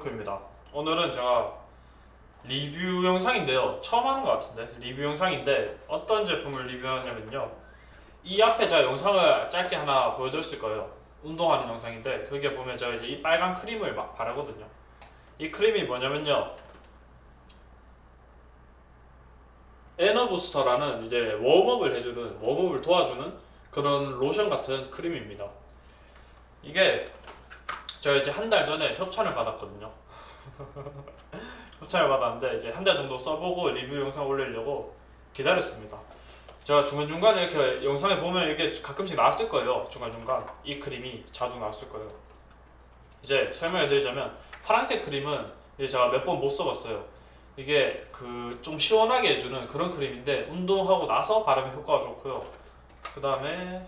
토크입니다. 오늘은 제가 리뷰 영상인데요. 처음 하는 것 같은데 리뷰 영상인데 어떤 제품을 리뷰하냐면요. 이 앞에 제가 영상을 짧게 하나 보여드렸을 거예요. 운동하는 영상인데 그게 보면 제가 이제 이 빨간 크림을 막 바르거든요. 이 크림이 뭐냐면요. 에너부스터라는 이제 웜업을 해주는 웜업을 도와주는 그런 로션 같은 크림입니다. 이게 제가 이제 한 달 전에 협찬을 받았거든요. 협찬을 받았는데 이제 한 달 정도 써보고 리뷰 영상 올리려고 기다렸습니다. 제가 중간중간에 이렇게 영상에 보면 이렇게 가끔씩 나왔을 거예요. 중간중간 이 크림이 자주 나왔을 거예요. 이제 설명해 드리자면 파란색 크림은 제가 몇 번 못 써봤어요. 이게 그 좀 시원하게 해주는 그런 크림인데 운동하고 나서 바르면 효과가 좋고요. 그 다음에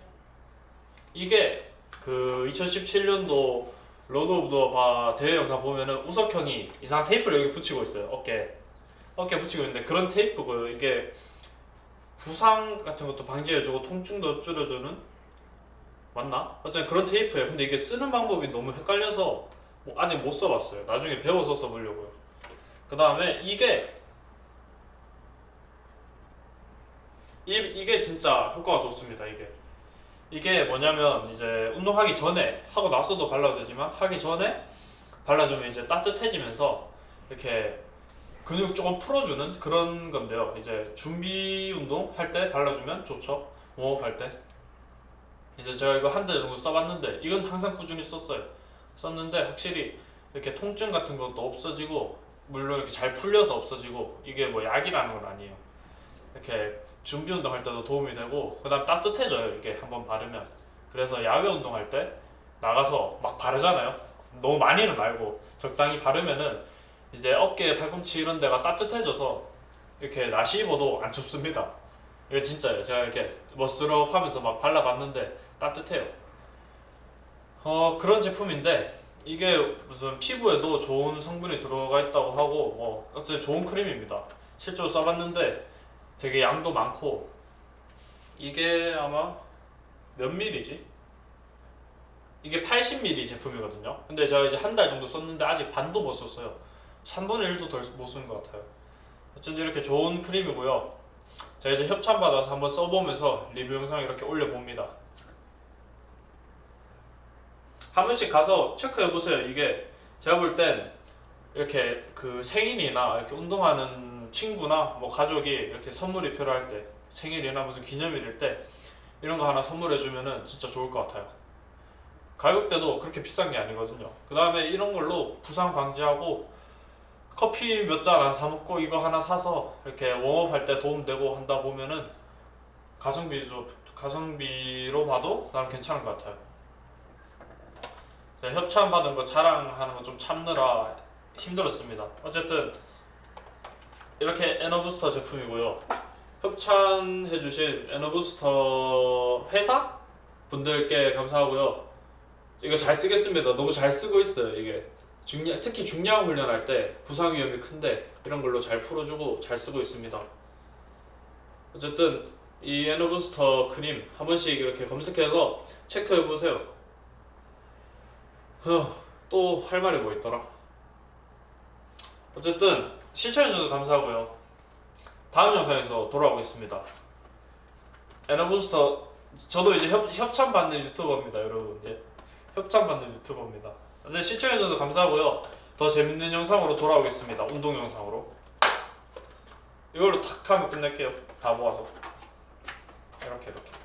이게 그 2017년도 로드 오브 더 바 대회 영상 보면은 우석 형이 이상한 테이프를 여기 붙이고 있어요. 어깨. 어깨 붙이고 있는데 그런 테이프고요 이게 부상 같은 것도 방지해주고 통증도 줄여주는? 맞나? 어쨌든 그런 테이프예요. 근데 이게 쓰는 방법이 너무 헷갈려서 뭐 아직 못 써봤어요. 나중에 배워서 써보려고요. 그 다음에 이게 이, 이게 진짜 효과가 좋습니다 이게 이게 뭐냐면 이제 운동하기 전에 하고 나서도 발라도 되지만 하기 전에 발라주면 이제 따뜻해지면서 이렇게 근육 조금 풀어주는 그런 건데요. 이제 준비 운동 할 때 발라주면 좋죠. 웜업 할 때. 이제 제가 이거 한 달 정도 써봤는데 이건 항상 꾸준히 썼어요. 썼는데 확실히 이렇게 통증 같은 것도 없어지고 물론 이렇게 잘 풀려서 없어지고 이게 뭐 약이라는 건 아니에요. 이렇게 준비 운동 할 때도 도움이 되고 그다음 따뜻해져요 이게 한번 바르면. 그래서 야외 운동할 때 나가서 막 바르잖아요. 너무 많이는 말고 적당히 바르면은 이제 어깨 팔꿈치 이런 데가 따뜻해져서 이렇게 나시 입어도 안 춥습니다. 이거 진짜예요. 제가 이렇게 멋스럽 하면서 막 발라봤는데 따뜻해요. 어 그런 제품인데 이게 무슨 피부에도 좋은 성분이 들어가 있다고 하고 뭐 어쨌든 좋은 크림입니다. 실제로 써봤는데 되게 양도 많고 이게 아마 몇 밀리지? 이게 80ml 제품이거든요. 근데 제가 이제 한 달 정도 썼는데 아직 반도 못 썼어요. 3분의 1도 덜 못 쓴 것 같아요. 어쩐지 이렇게 좋은 크림이고요. 제가 이제 협찬 받아서 한번 써보면서 리뷰 영상 이렇게 올려봅니다. 한 번씩 가서 체크해 보세요. 이게 제가 볼 땐 이렇게 그 생일이나 이렇게 운동하는 친구나 뭐 가족이 이렇게 선물이 필요할 때 생일이나 무슨 기념일일 때 이런 거 하나 선물해 주면은 진짜 좋을 것 같아요. 가격대도 그렇게 비싼 게 아니거든요. 그 다음에 이런 걸로 부상 방지하고 커피 몇 잔 안 사 먹고 이거 하나 사서 이렇게 웜업 할 때 도움 되고 한다 보면은 가성비죠. 가성비로 봐도 나는 괜찮은 것 같아요. 협찬 받은 거 자랑하는 거 좀 참느라 힘들었습니다. 어쨌든 이렇게 에너부스터 제품이고요. 협찬해주신 에너부스터 회사 분들께 감사하고요. 이거 잘 쓰겠습니다. 너무 잘 쓰고 있어요. 이게 중량, 특히 중량 훈련할 때 부상 위험이 큰데 이런 걸로 잘 풀어주고 잘 쓰고 있습니다. 어쨌든 이 에너부스터 크림 한 번씩 이렇게 검색해서 체크해 보세요. 또 할 말이 뭐 있더라? 어쨌든 시청해주셔서 감사하고요. 다음 영상에서 돌아오겠습니다. 에너부스터 저도 이제 협, 협찬 받는 유튜버입니다, 여러분. 이제 협찬 받는 유튜버입니다. 이제 시청해주셔서 감사하고요. 더 재밌는 영상으로 돌아오겠습니다. 운동 영상으로. 이걸로 탁 하면 끝낼게요. 다 모아서 이렇게 이렇게.